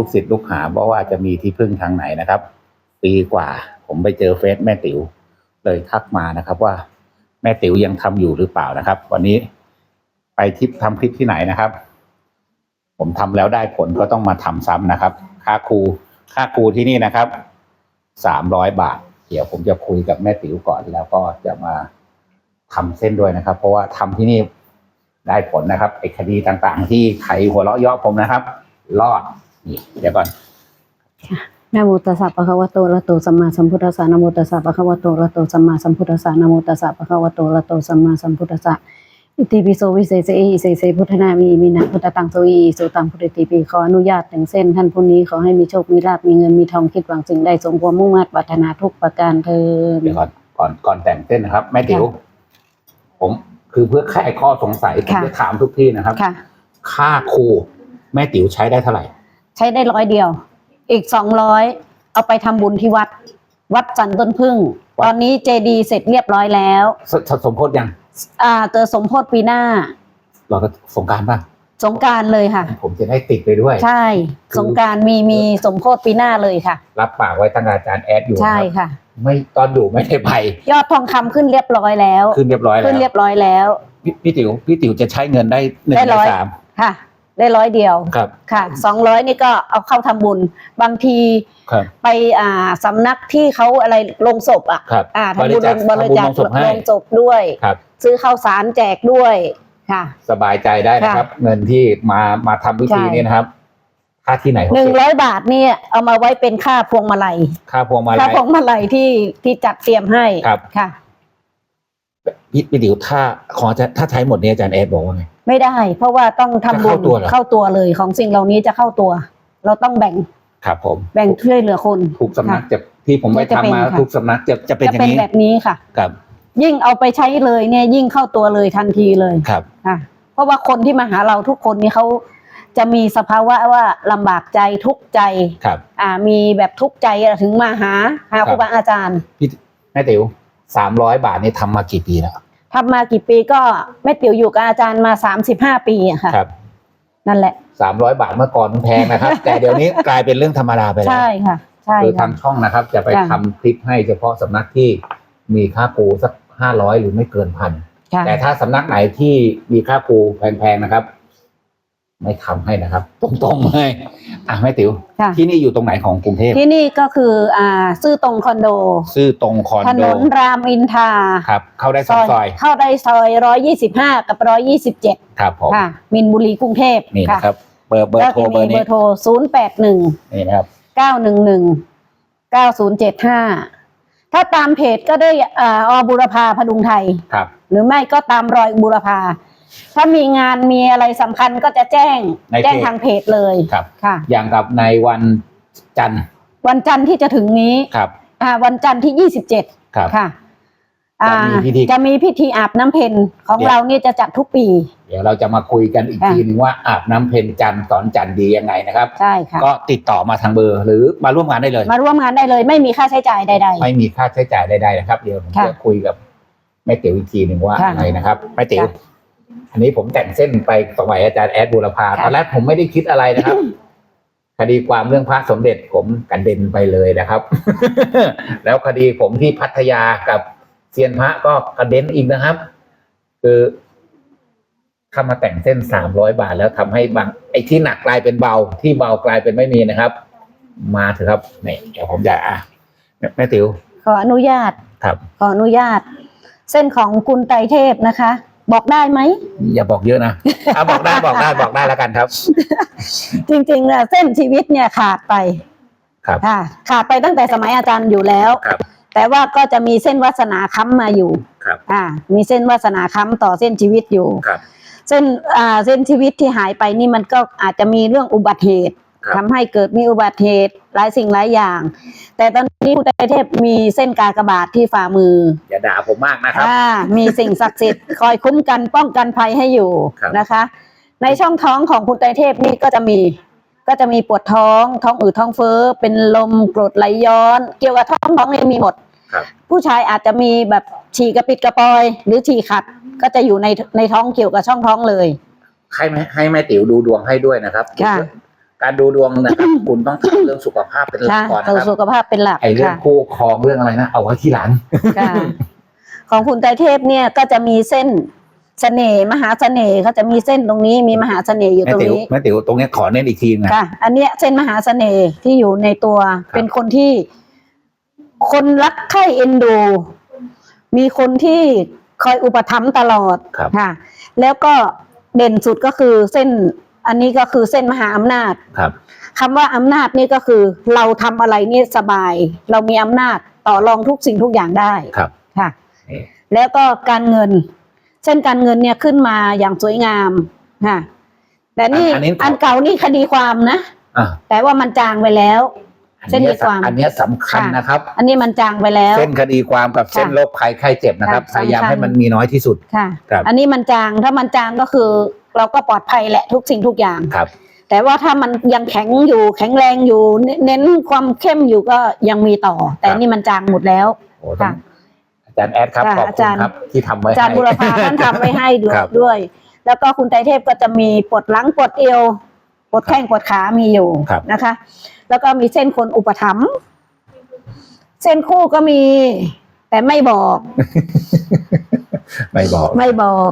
ลูกศิษย์ลูกหาเพราะว่าจะมีที่พึ่งทางไหนนะครับ ปีกว่า ผมไปเจอเฟซแม่ติ๋วเลยทักมานะครับว่าแม่ติ๋วยังทำอยู่หรือเปล่านะครับ วันนี้ไปทิปทำคลิปที่ไหนนะครับ ผมทำแล้วได้ผลก็ต้องมาทำซ้ำนะครับ ค่าครูค่าครูที่นี่นะครับสามร้อยบาท เดี๋ยวผมจะคุยกับแม่ติ๋วก่อนแล้วก็จะมาทำเส้นด้วยนะครับ เพราะว่าทำที่นี่ได้ผลนะครับไอ้คดีต่างๆ ที่ใครหัวเราะยาะผมนะครับ รอด นี่เดี๋ยวก่อนนะโมตัสสะปะคะวะโตอะระหะโตสัมมาสัมพุทธัสสะนะโมตัสสะปะคะวะโตอะระหะโตสัมมาสัมพุทธัสสะนะโมตัสสะปะคะวะโตอะระหะโตสัมมาสัมพุทธัสสะอิติปิโสวิเศษเสอิเสเสพุทธนามีมินะพุทธตังโสอีสุตังพุทธิปีขออนุญาตถึงเส้น ท่านผู้นี้ขอให้มีโชค มีลาภมีเงินมีทองคิดหวังสิ่งใดสมความมุ่งมั่นปรารถนาทุกประการเทินเดี๋ยวก่อนก่อนก่อนแต่งเส้นนะครับ แม่ติ๋วค่ะผมคือเพื่อแค่ข้อสงสัยผมค่ะจะถามทุกที่นะครับค่ะค่าครูแม่ติ๋วใช้ได้เท่าไหร่ใช้ได้ร้อยเดียว อีกสองร้อยเอาไปทำบุญที่วัด วัดจันทร์ต้นพึ่งวัดตอนนี้เจดีเสร็จเรียบร้อยแล้วสสสมโพธิยัง อ่าเจอสมโพธิปีหน้า เราก็สงกรารป่ะสงกรารเลยค่ะ ผมจะได้ติดไปด้วย ใช่คือสงกรารมีมีสมโพธิปีหน้าเลยค่ะ รับปากไว้ตั้งแต่อาจารย์แอดอยู่ใช่ครับค่ะ ไม่ตอนอยู่ไม่ได้ไป ยอดทองคำขึ้นเรียบร้อยแล้ว ขึ้นเรียบร้อยแล้ขึ้นเรีวยบร้อยแล้วพี่พี่ติ๋วพี่ติ๋วจะใช้เงินได้หนึ่งได้ในร้อยสามค่ะ ได้ร้อยเดียวครับ ค่ะสองร้อยนี่ก็เอาเข้าทำบุญ บางทีครับ ไปอ่าสำนักที่เขาอะไรลงศพอะครับอ่าทำบุญบริจาคบริจาคทำบุญลงศพให้ลงศพด้วยครับ ซื้อข้าวสารแจกด้วยค่ะ สบายใจได้นะครับ เงินที่มามาทำพิธีใช่นี้นะครับค่าที่ไหนเขาหนึ่งเก็บร้อยบาทเนี่ยเอามาไว้เป็นค่าพวงมาลัยค่าพวงมาค่าลัยพวงมาลัยที่ที่จัดเตรียมให้ครับค่ะพี่พี่ติ๋วถ้าของอาจารย์ถ้าใช้หมดนี้อาจารย์แอดบอกว่าไง ไม่ได้ เพราะว่าต้องทำบุจะญเข้าตัวเหรอ เข้าตัวเลยของสิ่งเหล่านี้จะเข้าตัว เราต้องแบ่งครับผมแบ่งช่วยเหลือคน ทุกสำนักค่ะจะที่ผมไปจะทำเป็นมาค่ะ ทุกสำนักจะจะเป็นจะอย่างเป็นนี้แบบนี้ค่ะ ครับยิ่งเอาไปใช้เลยเนี่ยยิ่งเข้าตัวเลยทันทีเลยครับ ค่ะเพราะว่าคนที่มาหาเราทุกคนนี่เขาจะมีสภาวะว่าลำบากใจทุกข์ใจ ครับ อ่ามีแบบทุกข์ใจถึงมาหาหาครับครูบาอาจารย์ พี่แม่ติ๋วสามร้อยบาทนี่ทำมากี่ปีแล้ว ทำมากี่ปีก็แม่ติ๋วอยู่กับอาจารย์มาสามสิบห้าปีอะค่ะ ครับนั่นแหละ สามร้อยบาทเมื่อก่อนมันแพงนะครับ แต่เดี๋ยวนี้กลายเป็นเรื่องธรรมดาไปแล้วใช่ค่ะ ใช่คือค่ะ ทางช่องนะครับ จะไปค่ะ ทำคลิปให้เฉพาะสำนักที่มีค่าครูสักห้าร้อยหรือไม่เกินพัน ค่ะ แต่ถ้าสำนักไหนที่มีค่าครูแพงๆนะครับ ไม่ทำให้นะครับ ตรงๆเลยอะแม่ติ๋วค่ะที่นี่อยู่ตรงไหนของกรุงเทพที่นี่ก็คืออ่าซื่อตรงคอนโด ซื่อตรงคอนถโดนนรามอินทราครับเข้าได้สองซอย เข้าได้ซอยร้อยยี่สิบห้ากับร้อยยี่สิบเจ็ดครับผมค่ะมินบุรีกรุงเทพนี่ค่ะนะครับเบอร์เบอแล้ร์วโทรจะเบอมีร์เบนี้อร์โทรศูนย์แปดหนึ่งนี่นะครับเก้าหนึ่งหนึ่งเก้าศูนย์เจ็ดห้าถ้าตามเพจก็ได้อ่าอบุรพาพดุงไทยครับ หรือไม่ก็ตามรอยบุรพา ถ้ามีงานมีอะไรสำคัญก็จะแจ้งในเพจ แจ้งทางเพจเลยครับ ค่ะ อย่างกับในวันจันทร์วันจันทร์ที่จะถึงนี้ครับอ่าวันจันทร์ที่ยี่สิบเจ็ดครับ ค่ะอ่าจะมีพิธี จะมีพิธีอาบน้ำเพ็ญของเดี๋ยวเราเนี่ยจะจัดทุกปี เดี๋ยวเราจะมาคุยกันอีกค่ะ ทีหนึงว่าอาบน้ำเพ็ญจันทร์สอนจันทร์ดียังไงนะครับ ใช่ค่ะ ก็ติดต่อมาทางเบอร์ หรือมาร่วมงานได้เลย มาร่วมงานได้เลยไม่มีค่าใช้จ่ายใด ไม่มีค่าใช้จ่ายใดๆนะครับ เดี๋ยวผมค่ะจะคุยกับแม่ติ๋วอีกทีหนึ่งว่าค่ะอะไรนะครับแม่ติ๋วค่ะ อันนี้ผมแต่งเส้นไปสมัยอาจารย์แอดบูรพาค่ะตอนแรกผมไม่ได้คิดอะไรนะครับ คดีความเรื่องพระสมเด็จผมกันเด็นไปเลยนะครับ แล้วคดีผมที่พัทยากับเซียนพระก็กระเด็นอีกนะครับ คือถ้ามาแต่งเส้นสามร้อยบาทแล้วทำให้บาง ไอ้ที่หนักกลายเป็นเบา ที่เบากลายเป็นไม่มีนะครับ มาเถอะครับนี่เดี๋ยวผมจะอะแม่แม่ติ๋วๆขออนุญาตครับขออนุญาต เส้นของคุณไตรเทพนะคะ บอกได้ไหม อย่าบอกเยอะนะอะบอกได้บอกได้บอกได้แล้วกันครับ จริงๆอะเส้นชีวิตเนี่ยขาดไปครับ ค่ะขาดไปตั้งแต่สมัยอาจารย์อยู่แล้ว ครับ แต่ว่าก็จะมีเส้นวาสนาค้ำมาอยู่ครับ อ่ามีเส้นวาสนาค้ำต่อเส้นชีวิตอยู่ ครับ เส้นอ่าเส้นชีวิตที่หายไปนี่มันก็อาจจะมีเรื่องอุบัติเหตุ ครับ ทำให้เกิดมีอุบัติเหตุหลายสิ่งหลายอย่าง แต่ตอนนี้คุณไตรเทพมีเส้นกากบาทที่ฝ่ามืออย่าด่าผมมากนะครับ อ่ามีสิ่งศักดิ์สิทธิ์ คอยคุ้มกันป้องกันภัยให้อยู่ครับ นะคะ ในช่องท้องของคุณไตรเทพนี่ก็จะมี ก็จะมีปวดท้องท้องอืดท้องเฟ้อ เป็นลมกรดไหลย้อน เกี่ยวกับท้องท้องเนี่ยมีหมด ครับ ผู้ชายอาจจะมีแบบฉี่กระปิดกระปอย หรือฉี่ขัด ก็จะอยู่ในในท้องเกี่ยวกับช่องท้องเลย ให้แม่ให้แม่ติ๋วดูดวงให้ด้วยนะครับค่ะ การดูดวงนะครับ คุณต้องทำเรื่องสุขภาพเป็นหลักค่ะก่อนนะเอาครับสุขภาพเป็นหลักไอ้เรื่องค่ะคู่ครองเรื่องอะไรนะเอาไว้ที่หลัง ค่ะของคุณไตรเทพเนี่ยก็จะมีเส้นเสน่ห์มหาเสน่ห์เขาจะมีเส้นตรงนี้มีมหาเสน่ห์อยู่แม่ตรงติ๋วนี้แม่ติ๋วตรงเนี้ยขอเน้นอีกทีนะค่ะ อันเนี้ยเส้นมหาเสน่ห์ที่อยู่ในตัวครับเป็นคนที่ คนรักใคร่เอ็นดู มีคนที่คอยอุปถัมภ์ตลอดครับ ค่ะ แล้วก็เด่นสุดก็คือเส้น อันนี้ก็คือเส้นมหาอำนาจครับ คำว่าอำนาจนี่ก็คือ เราทำอะไรนี่สบาย เรามีอำนาจต่อรองทุกสิ่งทุกอย่างได้ครับ ค่ะนี่แล้วก็การเงิน เส้นการเงินเนี่ยขึ้นมาอย่างสวยงามค่ะแต่นี่อันนี้ขออัอันเก่านี่คดีความนะ อะแต่ว่ามันจางไปแล้ว เส้นอัมีความอันเนี้ยสำคัญค่ะนะครับ อันนี้มันจางไปแล้ว เส้นคดีความกับเส้นค่ะโรคภัยไข้เจ็บนะครับ ค่ะพยายามสำคัญ ให้มันมีน้อยที่สุด ค่ะ ครับ อันนี้มันจางถ้ามันจางก็คือ เราก็ปลอดภัยแหละทุกสิ่งทุกอย่าง ครับ แต่ว่าถ้ามันยังแข็งอยู่แข็งแรงอยู่ เน้นความเข้มอยู่ก็ยังมีต่อ แต่ครับนี่มันจางหมดแล้วโอ้ต้องอาจารย์แอดครับ ค่ะขอบอาคุจาณรย์ ครับ ที่ทำไว้อาจารย์ให้ บุรพาท่านทำไว้ให้ด้วยครับ ด้วย แล้วก็คุณไตรเทพก็จะมีปวดหลังปวดเอวปวดแข้งปวดขามีอยู่ครับ นะคะ แล้วก็มีเส้นคนอุปถัมภ์เส้นคู่ก็มี แต่ไม่บอก ไม่บอก ไม่บอก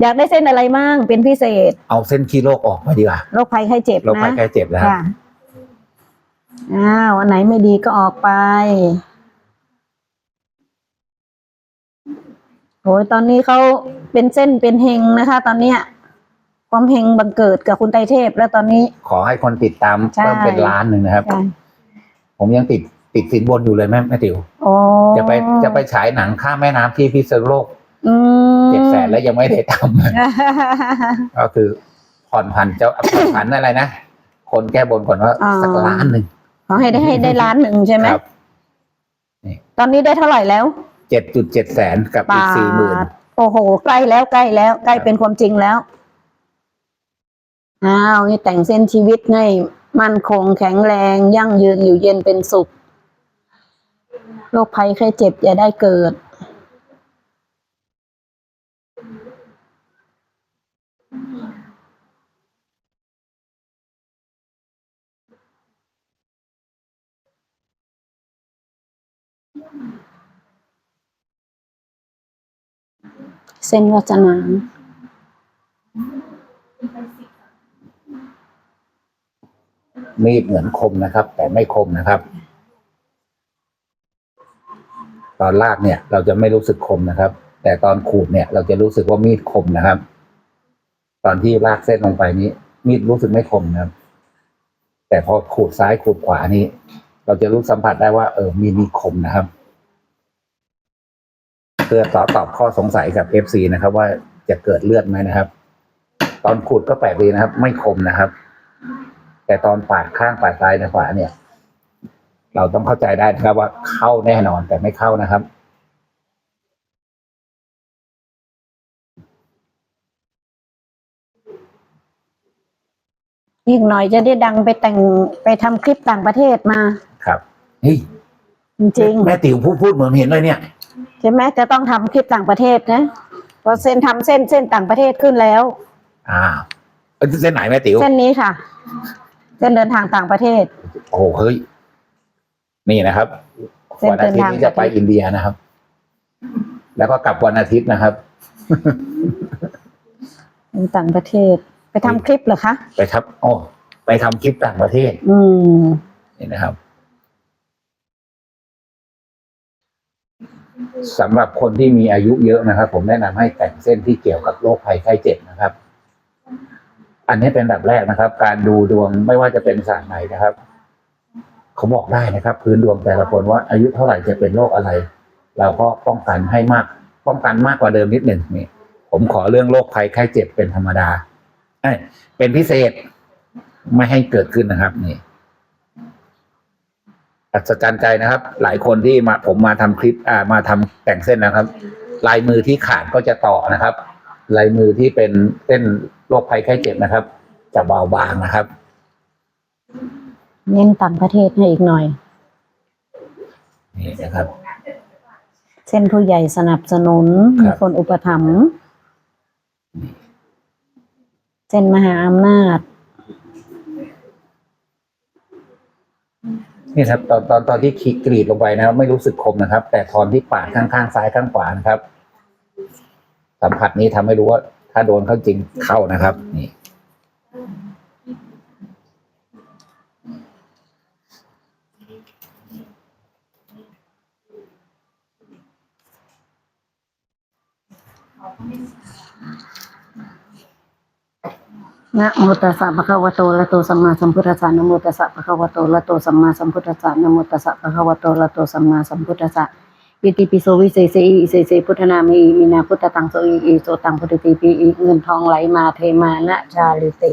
อยากได้เส้นอะไรมั่งเป็นพิเศษ เอาเส้นขี้โรคออกมาดีกว่าโรคภัยไข้เจ็บโรคภัยนะไข้เจ็บนะครับค่ะอ้าวอันไหนไม่ดีก็ออกไปโอ้ยตอนนี้เขาเป็นเส้นเป็นเฮงนะคะ ตอนเนี้ยความเฮงบังเกิดกับคุณไตรเทพแล้วตอนนี้ ขอให้คนติดตามใช่ เพิ่มเป็นล้านหนึ่งนะครับ ค่ะผมยังติดติดสินบนอยู่เลยแม่แม่ติ๋วโอ้จะไปจะไปฉายหนังข้ามแม่น้ำที่พิษณุโลก อืม เจ็ดแสนแล้วยังไม่ได้ทำก็คือผ่อนผันเจ้าผ่อนผันอะไรนะคนแก้บนก่อนว่าอ่าสักล้านหนึ่งขอให้ได้ให้ได้ล้านหนึ่งใช่ไหมครับตอนนี้ได้เท่าไหร่แล้วเจ็ดจุดเจ็ดแสนกับอีกสี่หมื่นบาทโอ้โห ใกล้แล้วใกล้แล้ว ใกล้เป็นความจริงแล้วอ้าวนี่แต่งเส้นชีวิตให้มั่นคงแข็งแรง ยั่งยืนอยู่เย็นเป็นสุขโรคภัยแค่เจ็บอย่าได้เกิด เส้นวัจนามมีดเหมือนคมนะครับ แต่ไม่คมนะครับ ตอนลากเนี่ย เราจะไม่รู้สึกคมนะครับ แต่ตอนขูดเนี่ย เราจะรู้สึกว่ามีดคมนะครับ ตอนที่ลากเส้นลงไปนี้ มีดรู้สึกไม่คมนะครับ แต่พอขูดซ้ายขูดขวานี้ เราจะรู้สัมผัสได้ว่า เออมีดนี่คมนะครับ เพื่อตอบตอบข้อสงสัยกับเอฟซีนะครับ ว่าจะเกิดเลือดไหมนะครับ ตอนขูดก็แปลกดีนะครับ ไม่คมนะครับ แต่ตอนปาดข้างปาดซ้ายนะขวาเนี่ย เราต้องเข้าใจได้นะครับ ว่าเข้าแน่นอนแต่ไม่เข้านะครับอีกหน่อยจะได้ดังไปแต่งไปทำคลิปต่างประเทศมา เฮ้ยจริงแม่ติ๋วพูดพูดเหมือนเห็นเลยเนี่ยๆใช่ไหมจะต้องทำคลิปต่างประเทศนะเพราะเส้นทำเส้นเส้นต่างประเทศขึ้นแล้ว อ่าเอ้ยเส้นไหนแม่ติ๋วเส้นนี้ค่ะ เส้นเดินทางต่างประเทศ โอ้โหเฮ้ยนี่นะครับเส้นวันอาทิตย์นี้เดินทางจะไปอินเดียนะครับ แล้วก็กลับวันอาทิตย์นะครับต่างประเทศ ไปทำคลิปเหรอคะ ไปทับ โอ้ไปทำคลิปต่างประเทศ อืมนี่นะครับ สำหรับคนที่มีอายุเยอะนะครับ ผมแนะนำให้แต่งเส้นที่เกี่ยวกับโรคภัยไข้เจ็บนะครับ อันนี้เป็นแบบแรกนะครับ การดูดวงไม่ว่าจะเป็นศาสตร์ไหนนะครับเขาบอกได้นะครับ พื้นดวงแต่ละคนว่าอายุเท่าไหร่จะเป็นโรคอะไร เราก็ป้องกันให้มาก ป้องกันมากกว่าเดิมนิดหนึ่งนี่ผมขอเรื่องโรคภัยไข้เจ็บเป็นธรรมดาเอ้เป็นพิเศษไม่ให้เกิดขึ้นนะครับนี่ อัศจรรย์ใจนะครับ หลายคนที่มาผมมาทำคลิปอ่ามาทำแต่งเส้นนะครับ ลายมือที่ขาดก็จะต่อนะครับ ลายมือที่เป็นเส้นโรคภัยไข้เจ็บนะครับ จะเบาบางนะครับ เน้นต่างประเทศให้อีกหน่อย นี่นะครับ เส้นผู้ใหญ่สนับสนุนครับ มีคนอุปถัมภ์เส้นมหาอำนาจ นี่ครับตอนตอนตอนที่ขีดกรีดลงไปนะครับ ไม่รู้สึกคมนะครับ แต่ตอนที่ปาดข้างข้างซ้ายข้างขวานะครับ สัมผัสนี้ทำให้รู้ว่า ถ้าโดนเข้าจริงเข้านะครับ นี่ นะโมตัสสะภะคะวะโตอะระโตสัมมาสัมพุทธัสสะนะโมตัสสะภะคะวะโตอะระโตสัมมาสัมพุทธัสสะนะโมตัสสะภะคะวะโตอะระโตสัมมาสัมพุทธัสสะอิติปิโสวิเศษอิเศษพุทธนามีมีนาพุทธตังโสอิอิโสตังพุทธิปีอิเงินทองไหลมาเทมานะชาลิติ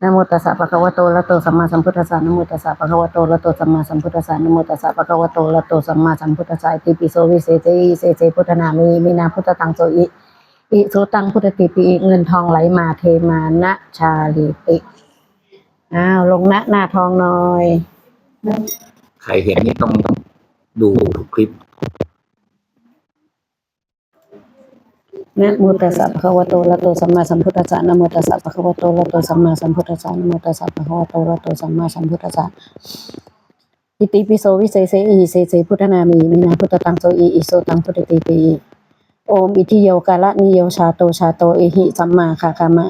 นะโมตัสสะภะคะวะโตอะระโตสัมมาสัมพุทธัสสะนะโมตัสสะภะคะวะโตอะระโตสัมมาสัมพุทธัสสะนะโมตัสสะภะคะวะโตอะระโตสัมมาสัมพุทธัสสะอิติปิโสวิเศษอิเศษพุทธนามีมีนาพุทธตังโสอิ อิโสตังพุทธติปีอิเงินทองไหลมาเทมานะชาลีติอ้าวลงนะหน้าทองหน่อย ใครเห็นนี่ต้องต้องดูทุกคลิปนะโมตัสสะภะคะวะโตอะระหะโตสัมมาสัมพุทธัสสะนะโมตัสสะภะคะวะโตอะระหะโตสัมมาสัมพุทธัสสะนะโมตัสสะภะคะวะโตอะระหะโตสัมมาสัมพุทธัสสะอิติปิโสวิเศษอิเศษพุทธนามีมินาพุทธตังโสอิอิโสตังพุทธติปี โอมอิทิโยกาละนิโยชาโตชาโตเอหิสัมมาคาคามะ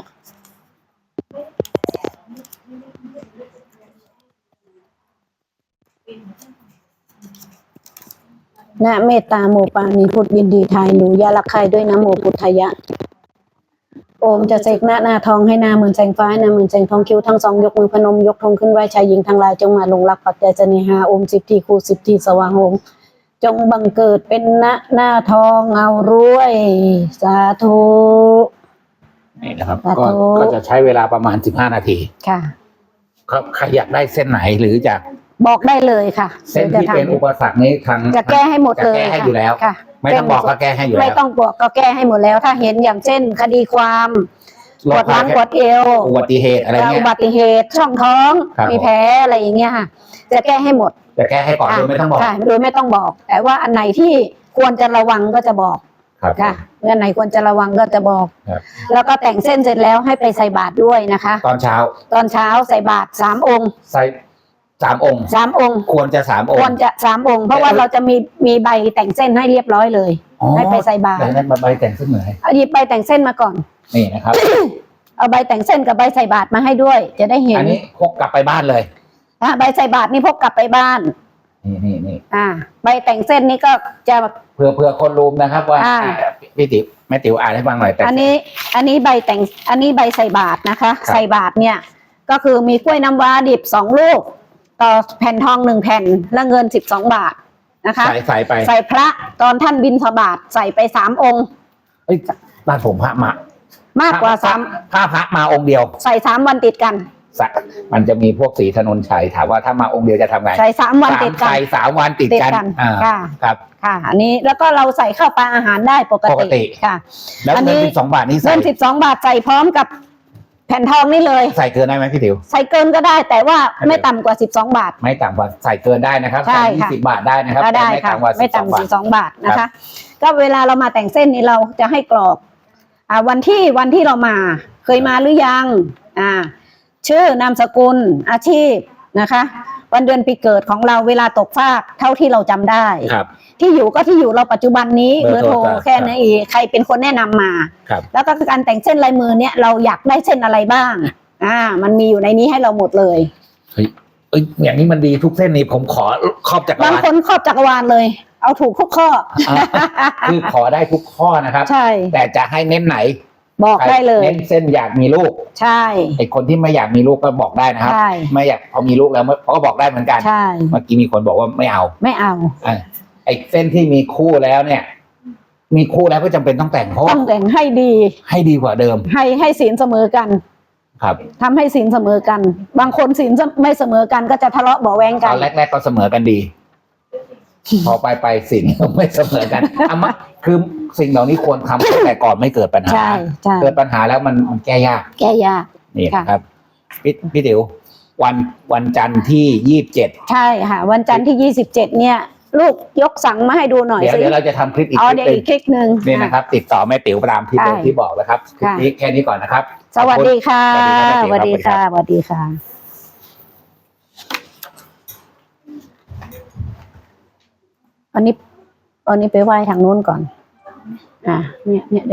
นะเมตตาโมปานีพุทธยินดีทายหนูยาละคายด้วยนะโมพุทธยะ โอมจะเสกหน้าหน้าทองให้หน้าเหมือนแสงฟ้าหน้าเหมือนแสงทองคิ้วทั้งสองยกมือพนมยกธงขึ้นไหวชายหญิงทั้งหลายจงมาลงรักปักใจเสน่หาโอมสิบทีคูสิบทีสว่างโอม จงบังเกิดเป็นณหน้าทองเอารวย สาธุ นี่นะครับสาธุก็ก็จะใช้เวลาประมาณสิบห้านาทีค่ะ ครับใครอยากได้เส้นไหนหรือจะบอกได้เลยค่ะเส้นที่เป็นอุปสรรคนี้ทางจะแก้ให้หมดเลยจะแก้ให้อยู่แล้ว ค่ะ ไม่ต้องบอกก็แก้ให้อยู่ไม่แล้วต้องบอกก็แก้ให้หมดแล้ว ถ้าเห็นอย่างเช่น คดีความปวดหลังปวดเอวอุบัติเหตุอะไรอุเงี้ยบัติเหตุช่องท้อง ครับ มีแผลอะไรอย่างเงี้ยค่ะ จะแก้ให้หมด จะแก้ให้ก่อนโดยไม่ต้องบอกค่ะโดยไม่ต้องบอก แต่ว่าอันไหนที่ควรจะระวังก็จะบอกครับค่ะอันไหนควรจะระวังก็จะบอกครับแล้วก็แต่งเส้นเสร็จแล้วให้ไปใส่บาตรด้วยนะคะ ตอนเช้า ตอนเช้าใส่บาตรสามองค์ใส่สามองค์สามองค์ ควรจะสามองควรค์จะสามองค์เพราะว่าเราจะมีมีใบแต่งเส้นให้เรียบร้อยเลยอ๋อให้ไปใส่บาตรไหนนั้นมาใบแต่งเส้นเหมือนเอาหยิบใบแต่งเส้นมาก่อนนี่นะครับ เอาใบแต่งเส้นกับใบใส่บาตรมาให้ด้วย จะได้เห็นอันนี้พกกลับไปบ้านเลย อะใบใส่บาตรนี่พกกลับไปบ้าน นี่นี่นี่อ่า ใบแต่งเส้นนี่ก็จะ เพื่อเพื่อคนรู้นะครับว่าอ่า อ่าพี่ติ๋วแม่ติ๋วอ่านให้ฟังหน่อยแต่อันนี้ อันนี้ใบแต่ง อันนี้ใบใส่บาตรนะคะครับใส่บาตรเนี่ย ก็คือมีกล้วยน้ำว้าดิบสองลูก ต่อแผ่นทองหนึ่งแผ่นและเงินสิบสองบาทนะคะ ใส่ใส่ไปใส่พระตอนท่านบินสบาทใส่ไปสามองค์ เอ้ยบ้านผมพระมามากกว่าสามพระพระมาองค์เดียว ใส่สามวันติดกันสะ มันจะมีพวกสีถนนชัยถามว่าถ้ามาองค์เดียวจะทำไงใส่สามวันติดกันใส่สามวันติดกันติดกันอ่าค่ะครับค่ะ อันนี้แล้วก็เราใส่เข้าปลาอาหารได้ปกปกติค่ะ แล้วอันนี้เงินสิบสองบาทนี่ใส่เงินสิบสองบาทใส่พร้อมกับแผ่นทองนี่เลย ใส่เกินได้ไหมพี่ติ๋วใส่เกินก็ได้ แต่ว่าไม่ไม่เป็นต่ำกว่าสิบสองบาท ไม่ต่ำกว่าใส่เกินได้นะครับใช่ใส่ยี่ค่ะสิบบาทได้นะครับก็ได้แต่ไม่ค่ะต่ำกว่าไม่สิบสองบาทต่ำสิบสองบาทนะครัคะบก็เวลาเรามาแต่งเส้นนี่เราจะให้กรอกอ่าวันที่วันที่เรามา เคยมาหรือยังอ่า ชื่อนามสกุลอาชีพนะคะ วันเดือนปีเกิดของเราเวลาตกฟากเท่าที่เราจำได้ ครับ ที่อยู่ก็ที่อยู่เราปัจจุบันนี้เบเบออร์ร์โทโทรรแค่นั้นเองใครเป็นคนแนะนำมาครับแล้วก็การแต่งเส้นลายมือเนี่ยเราอยากได้เส้นอะไรบ้าง อ่า มันมีอยู่ในนี้ให้เราหมดเลยเฮ้ยเอ้ยอย่างนี้มันดีทุกเส้นนี่ผมขอครอบจักรบางวาลคนครอบจักรวาลเลย เอาถูกทุกข้ออ่าคือขอได้ทุกข้อนะครับ ใช่ แต่จะให้เน้นไหน บอกได้เลย เน้นเส้นอยากมีลูก ใช่ ไอ้คนที่ไม่อยากมีลูกก็บอกได้นะครับ ใช่ ไม่อยากพอมีลูกแล้วเขาก็บอกได้เหมือนกัน ใช่ เมื่อกี้มีคนบอกว่าไม่เอาไม่เอา อะไอ้เส้นที่มีคู่แล้วเนี่ย มีคู่แล้วก็จำเป็นต้องแต่งเพราะต้ว่าองแต่งให้ดี ให้ดีกว่าเดิมให้ให้ศีลเสมอกันครับ ทำให้ศีลเสมอกัน บางคนศีลไม่เสมอกันก็จะทะเลาะเบาะแวงตกัอน นแรกๆก็เสมอกันดี พอไปไปสิ่งไม่เสมอกันอามาคือสิ่งเหล่านี้ควรทำตั้งแต่ก่อนไม่เกิดปัญหา ใช่ใช่ เกิดปัญหาแล้วมันมันแก้ยากแก้ยาก นี่ค่ะ นะครับพี่พี่ติ๋ววันวันจันทร์ที่ยี่สิบเจ็ดใช่ค่ะ วันจันทร์ที่ยี่สิบเจ็ดเนี่ย ลูกยกสั่งมาให้ดูหน่อยเดี๋ยวสิเดี๋ยวเราจะทำคลิปอีกอ๋อคลิปเดี๋ยวหนึ่อีงกคลิกหนึ่ง นี่นะครับ ติดต่อแม่ติ๋วตามที่เบอร์ใช่ที่บอกแล้วครับคลิปค่ะ นี้แค่นี้ก่อนนะครับ สวัสดีค่ะขอบสคุณวัสครับดีค่ะสวัสดีค่ะ อันนี้อันนี้ไปไหว้ทางนู้นก่อน อ่าเนี่ยเนี่ย